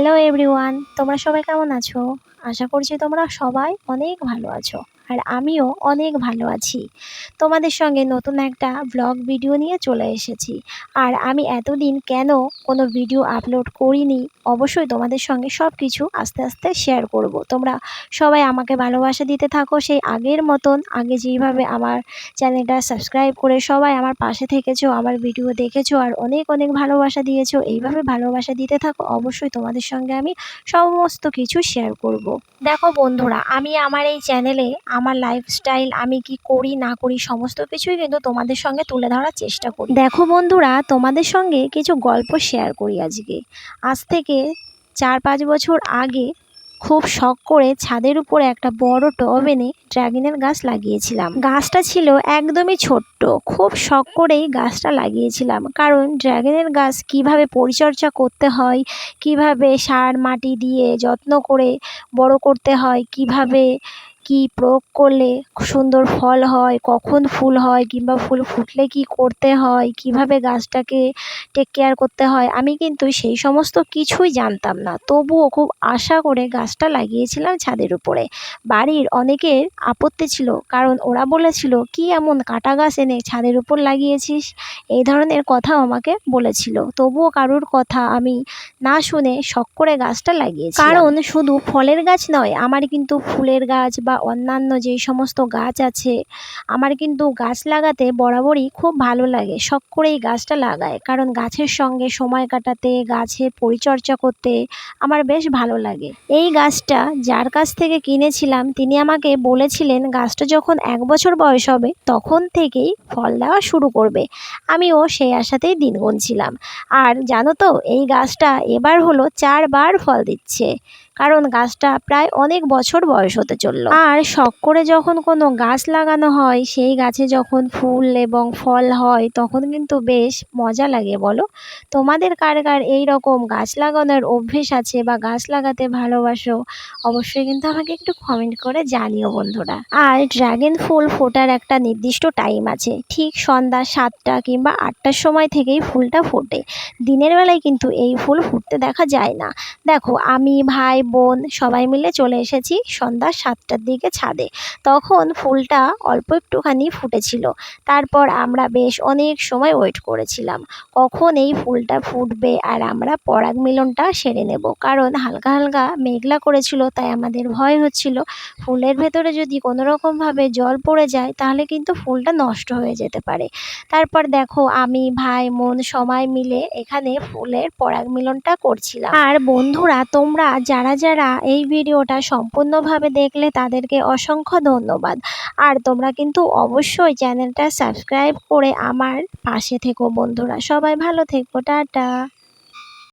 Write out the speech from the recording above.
Hello everyone তোমরা সবাই কেমন আছো? আশা করছি তোমরা সবাই অনেক ভালো আছো আর আমিও অনেক ভালো আছি তোমাদের সঙ্গে নতুন একটা ব্লগ ভিডিও নিয়ে চলে এসেছি আর আমি এতদিন কেন কোনো ভিডিও আপলোড করিনি, অবশ্যই তোমাদের সঙ্গে সব কিছু আস্তে আস্তে শেয়ার করব। তোমরা সবাই আমাকে ভালোবাসা দিতে থাকো সেই আগের মতন আগে যেইভাবে আমার চ্যানেলটা সাবস্ক্রাইব করে সবাই আমার পাশে থেকেছো, আমার ভিডিও দেখেছ আর অনেক অনেক ভালোবাসা দিয়েছ, এইভাবে ভালোবাসা দিতে থাকো অবশ্যই তোমাদের সঙ্গে আমি সমস্ত কিছু শেয়ার করব। দেখো বন্ধুরা, আমি আমার এই চ্যানেলে আমার লাইফস্টাইল আমি কি করি, না করি, সমস্ত কিছুই কিন্তু তোমাদের সঙ্গে তুলে ধরার চেষ্টা করি। দেখো বন্ধুরা, তোমাদের সঙ্গে কিছু গল্প শেয়ার করি আজকে। আজ থেকে চার পাঁচ বছর আগে খুব শখ করে ছাদের উপরে একটা বড় টব এনে ড্রাগনের গাছ লাগিয়েছিলাম। গাছটা ছিল একদমই ছোট্ট। খুব শখ করেই গাছটা লাগিয়েছিলাম। কারণ ড্রাগনের গাছ কীভাবে পরিচর্যা করতে হয়, কীভাবে সার মাটি দিয়ে যত্ন করে বড় করতে হয়, কীভাবে কি প্রয়োগ করলে সুন্দর ফল হয় কখন ফুল হয় কিংবা ফুল ফুটলে কি করতে হয় কীভাবে গাছটাকে টেক কেয়ার করতে হয় আমি কিন্তু সেই সমস্ত কিছুই জানতাম না। তবুও খুব আশা করে গাছটা লাগিয়েছিলাম ছাদের উপরে। বাড়ির অনেকের আপত্তি ছিল কারণ ওরা বলেছিল কি এমন কাটা গাছ এনে ছাদের উপর লাগিয়েছিস? এই ধরনের কথাও আমাকে বলেছিল। তবুও কারুর কথা আমি না শুনে শখ করে গাছটা লাগিয়েছি কারণ শুধু ফলের গাছ নয় আমার কিন্তু ফুলের গাছ বা অন্যান্য যেই সমস্ত গাছ আছে, আমার কিন্তু গাছ লাগাতে বরাবরই খুব ভালো লাগে। শখ করে এই গাছটা লাগায় কারণ গাছের সঙ্গে সময় কাটাতে গাছের পরিচর্যা করতে আমার বেশ ভালো লাগে। এই গাছটা যার কাছ থেকে কিনেছিলাম, তিনি আমাকে বলেছিলেন, গাছটা যখন এক বছর বয়স হবে, তখন থেকেই ফল দেওয়া শুরু করবে। আমিও সেই আশাতেই দিন গুনছিলাম। আর জানো তো, এই গাছটা এবার হলো চারবার ফল দিচ্ছে। কারণ গাছটা প্রায় অনেক বছর বয়স হতে চলল। আর শখ করে যখন কোনো গাছ লাগানো হয়, সেই গাছে যখন ফুল এবং ফল হয়, তখন কিন্তু বেশ মজা লাগে, বলো? তোমাদের কার কার এই রকম গাছ লাগানোর অভ্যেস আছে বা গাছ লাগাতে ভালোবাসো? অবশ্যই কিন্তু আমাকে একটু কমেন্ট করে জানিও, বন্ধুরা। আর ড্রাগন ফুল ফোটার একটা নির্দিষ্ট টাইম আছে। ঠিক সন্ধ্যা সাতটা কিংবা আটটার সময় থেকেই ফুলটা ফোটে। দিনের বেলায় কিন্তু এই ফুল ফুটতে দেখা যায় না। দেখো, আমি, ভাই বোন সবাই মিলে চলে এসেছি সন্ধ্যা সাতটার দিকে ছাদে। তখন ফুলটা অল্প একটুখানি ফুটেছিল। তারপর আমরা বেশ অনেক সময় ওয়েট করেছিলাম। কখন এই ফুলটা ফুটবে আর আমরা পরাগ মিলনটা সেরে নেব। কারণ হালকা হালকা মেঘলা করেছিল, তাই আমাদের ভয় হচ্ছিল। ফুলের ভেতরে যদি কোনো রকমভাবে জল পড়ে যায়, তাহলে কিন্তু ফুলটা নষ্ট হয়ে যেতে পারে। তারপর দেখো, আমি, ভাই মন সবাই মিলে এখানে ফুলের পরাগ মিলনটা করছিলাম। আর বন্ধুরা, তোমরা যারা যারা এই ভিডিওটা সম্পূর্ণভাবে দেখলে তাদেরকে অসংখ্য ধন্যবাদ। আর তোমরা কিন্তু অবশ্যই চ্যানেলটা সাবস্ক্রাইব করে আমার পাশে থেকো বন্ধুরা। সবাই ভালো থেকো, টাটা।